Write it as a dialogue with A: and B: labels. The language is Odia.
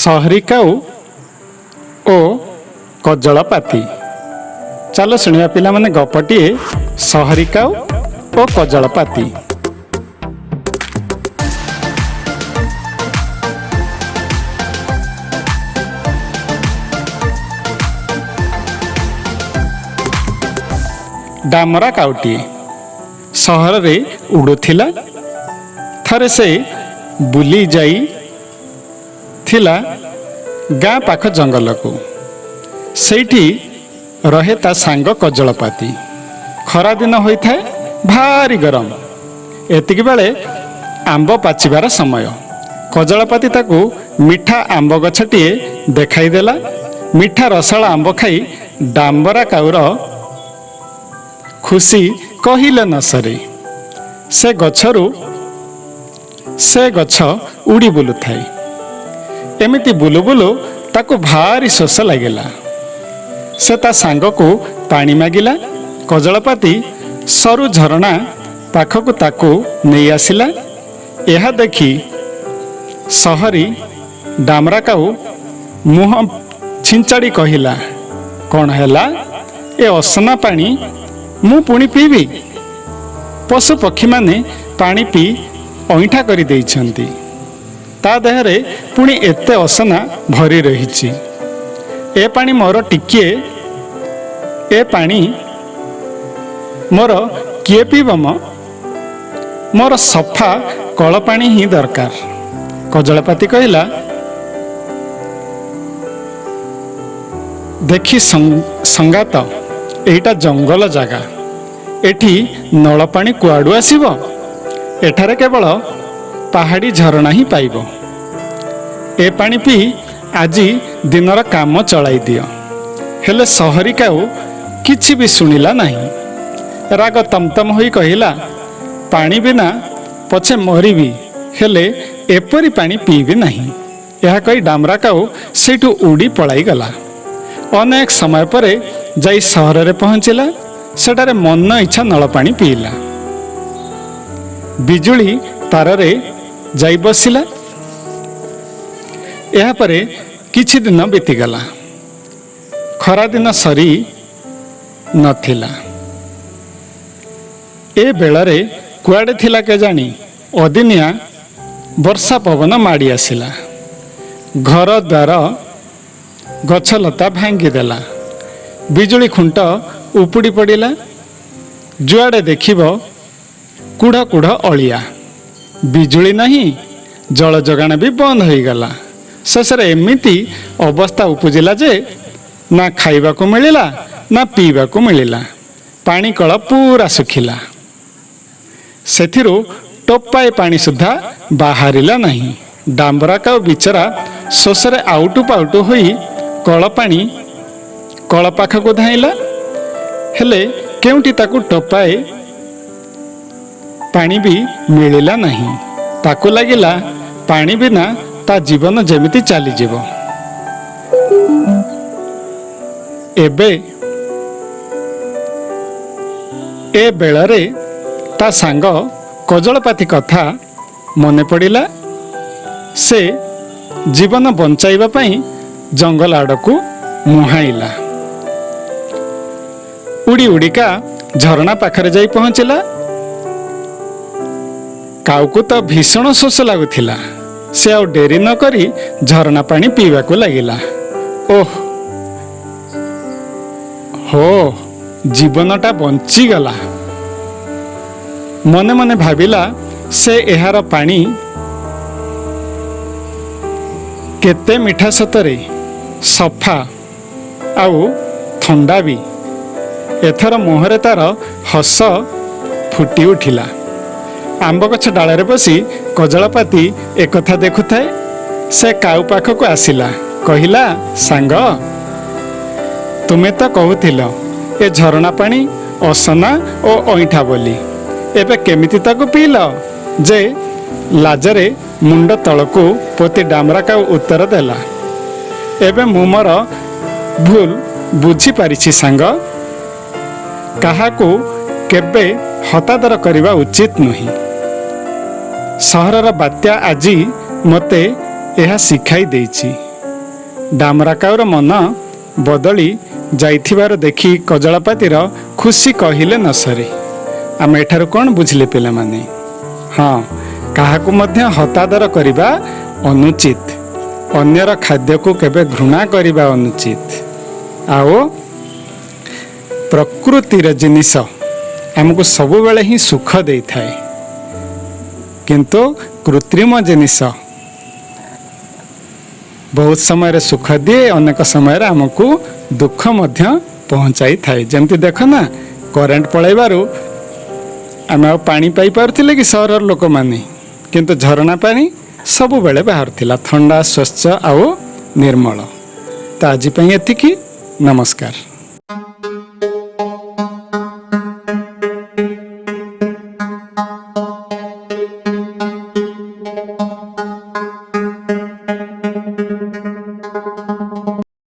A: ସହରୀ କାଉ ଓ କଜଳପାତି। ଚାଲ ଶୁଣିବା ପିଲାମାନେ ଗପଟିଏ ସହରୀ କାଉ ଓ କଜଳପାତି। ଡାମରା କାଉଟିଏ ସହରରେ ଉଡ଼ୁଥିଲା। ଥରେ ସେ ବୁଲି ଯାଇ ଥିଲା ଗାଁ ପାଖ ଜଙ୍ଗଲକୁ। ସେଇଠି ରହେ ତା ସାଙ୍ଗ କଜଳପାତି। ଖରାଦିନ ହୋଇଥାଏ ଭାରି ଗରମ। ଏତିକି ବେଳେ ଆମ୍ବ ପାଚିବାର ସମୟ। କଜଳପାତି ତାକୁ ମିଠା ଆମ୍ବ ଗଛଟିଏ ଦେଖାଇଦେଲା ମିଠା ରସାଳ ଆମ୍ବ ଖାଇ ଡାମ୍ବରା କାଉର ଖୁସି କହିଲେ ନ ସରେ। ସେ ଗଛରୁ ସେ ଗଛ ଉଡ଼ି ବୁଲୁଥାଏ। ଏମିତି ବୁଲୁ ବୁଲୁ ତାକୁ ଭାରି ଶୋଷ ଲାଗିଲା। ସେ ତା ସାଙ୍ଗକୁ ପାଣି ମାଗିଲା କଜଳପାତି ସରୁ ଝରଣା ପାଖକୁ ତାକୁ ନେଇ ଆସିଲା। ଏହା ଦେଖି ସହରୀ ଡାମରା କାଉ ମୁହଁ ଛିଞ୍ଚାଡ଼ି କହିଲା କ'ଣ ହେଲା? ଏ ଅସନା ପାଣି ମୁଁ ପୁଣି ପିଇବି? ପଶୁ ପକ୍ଷୀମାନେ ପାଣି ପିଇ ଅଇଁଠା କରିଦେଇଛନ୍ତି। ତା ଦେହରେ ପୁଣି ଏତେ ଅସନା ଭରି ରହିଛି। ଏ ପାଣି ମୋର ଟିକିଏ ଏ ପାଣି ମୋର କିଏ ପିଇବ ମୋର ସଫା କଳ ପାଣି ହିଁ ଦରକାର। କଜଳପାତି କହିଲା ଦେଖି ସଙ୍ଗାତ ଏଇଟା ଜଙ୍ଗଲ ଜାଗା। ଏଠି ନଳ ପାଣି କୁଆଡ଼ୁ ଆସିବ? ଏଠାରେ କେବଳ ପାହାଡ଼ି ଝରଣା ହିଁ ପାଇବ। ଏ ପାଣି ପିଇ ଆଜି ଦିନର କାମ ଚଳାଇ ଦିଅ। ହେଲେ ସହରୀ କାଉ କିଛି ବି ଶୁଣିଲା ନାହିଁ। ରାଗ ତମତମ ହୋଇ କହିଲା ପାଣି ବିନା ପଛେ ମରିବି ହେଲେ ଏପରି ପାଣି ପିଇବି ନାହିଁ ଏହା କହି ଡାମରା କାଉ ସେଇଠୁ ଉଡ଼ି ପଳାଇଗଲା। ଅନେକ ସମୟ ପରେ ଯାଇ ସହରରେ ପହଞ୍ଚିଲା। ସେଠାରେ ମନ ଇଚ୍ଛା ନଳ ପାଣି ପିଇଲା। ବିଜୁଳି ତାରରେ ଯାଇ ବସିଲା। ଏହାପରେ କିଛି ଦିନ ବିତିଗଲା। ଖରାଦିନ ସରି ନଥିଲା। ଏ ବେଳରେ କୁଆଡ଼େ ଥିଲା କେଜାଣି? ଅଦିନିଆ ବର୍ଷା ପବନ ମାଡ଼ି ଆସିଲା। ଘର ଦ୍ୱାର ଗଛଲତା ଭାଙ୍ଗିଦେଲା। ବିଜୁଳି ଖୁଣ୍ଟ ଉପୁଡ଼ି ପଡ଼ିଲା। ଯୁଆଡ଼େ ଦେଖିବ କୁଢ଼ କୁଢ଼ ଅଳିଆ। ବିଜୁଳି ନାହିଁ ଜଳ ଯୋଗାଣ ବି ବନ୍ଦ ହୋଇଗଲା। ଶେଷରେ ଏମିତି ଅବସ୍ଥା ଉପୁଜିଲା ଯେ ନା ଖାଇବାକୁ ମିଳିଲା ନା ପିଇବାକୁ ମିଳିଲା। ପାଣି କଳ ପୁରା ଶୁଖିଲା। ସେଥିରୁ ଟୋପାଏ ପାଣି ସୁଦ୍ଧା ବାହାରିଲା ନାହିଁ। ଡାମ୍ବରା କାଉ ବିଚରା ଶୋଷରେ ଆଉଟୁ ପାଉଟୁ ହୋଇ କଳ ପାଣି କଳ ପାଖକୁ ଧାଇଁଲା। ହେଲେ କେଉଁଠି ତାକୁ ଟୋପାଏ ପାଣି ବି ମିଳିଲା ନାହିଁ। ତାକୁ ଲାଗିଲା ପାଣି ବିନା ତା ଜୀବନ ଯେମିତି ଚାଲିଯିବ। ଏବେ ଏ ବେଳରେ ତା ସାଙ୍ଗ କଜଳପାତି କଥା ମନେ ପଡ଼ିଲା। ସେ ଜୀବନ ବଞ୍ଚାଇବା ପାଇଁ ଜଙ୍ଗଲ ଆଡ଼କୁ ମୁହାଁଇଲା। ଉଡ଼ି ଉଡ଼ିକା ଝରଣା ପାଖରେ ଯାଇ ପହଞ୍ଚିଲା। କାଉକୁ ତ ଭୀଷଣ ଶୋଷ ଲାଗୁଥିଲା। ସେ ଆଉ ଡେରି ନ କରି ଝରଣା ପାଣି ପିଇବାକୁ ଲାଗିଲା। ଓହ ହୋ ଜୀବନଟା ବଞ୍ଚିଗଲା। ମନେ ମନେ ଭାବିଲା ସେ ଏହାର ପାଣି କେତେ ମିଠା ସତରେ ସଫା ଆଉ ଥଣ୍ଡା ବି। ଏଥର ମୁହଁରେ ତାର ହସ ଫୁଟି ଉଠିଲା। ଆମ୍ବ ଗଛ ଡାଳରେ ବସି କଜଳପାତି ଏକଥା ଦେଖୁଥାଏ ସେ କାଉ ପାଖକୁ ଆସିଲା କହିଲା ସାଙ୍ଗ ତୁମେ ତ କହୁଥିଲ ଏ ଝରଣା ପାଣି ଅସନା ଓ ଅଇଁଠା ବୋଲି ଏବେ କେମିତି ତାକୁ ପିଇଲ? ଯେ ଲାଜରେ ମୁଣ୍ଡ ତଳକୁ ପୋତି ଡାମରା କାଉ ଉତ୍ତର ଦେଲା ଏବେ ମୁଁ ମୋର ଭୁଲ ବୁଝିପାରିଛି ସାଙ୍ଗ। କାହାକୁ କେବେ ହତାଦର କରିବା ଉଚିତ ନୁହେଁ। ସହରର ବାତ୍ୟା ଆଜି ମୋତେ ଏହା ଶିଖାଇ ଦେଇଛି। ଡାମରାକାଉର ମନ ବଦଳି ଯାଇଥିବାର ଦେଖି କଜଳପାତିର ଖୁସି କହିଲେ ନ ସରେ ଆମେ ଏଠାରୁ କ'ଣ ବୁଝିଲେ ପିଲାମାନେ? ହଁ କାହାକୁ ମଧ୍ୟ ହତାଦର କରିବା ଅନୁଚିତ। ଅନ୍ୟର ଖାଦ୍ୟକୁ କେବେ ଘୃଣା କରିବା ଅନୁଚିତ। ଆଉ ପ୍ରକୃତିର ଜିନିଷ ଆମକୁ ସବୁବେଳେ ହିଁ ସୁଖ ଦେଇଥାଏ। କିନ୍ତୁ କୃତ୍ରିମ ଜିନିଷ। ବହୁତ ସମୟରେ ସୁଖ ଦିଏ ଅନେକ ସମୟରେ ଆମକୁ ଦୁଃଖ ମଧ୍ୟ ପହଞ୍ଚାଇଥାଏ। ଯେମିତି ଦେଖ ନା କରେଣ୍ଟ ପଳାଇବାରୁ ଆମେ ଆଉ ପାଣି ପାଇପାରୁଥିଲେ କି ସହରର ଲୋକମାନେ? କିନ୍ତୁ ଝରଣା ପାଣି ସବୁବେଳେ ବାହାରୁଥିଲା ଥଣ୍ଡା ସ୍ୱଚ୍ଛ ଆଉ ନିର୍ମଳ। ତ ଆଜି ପାଇଁ ଏତିକି। ନମସ୍କାର।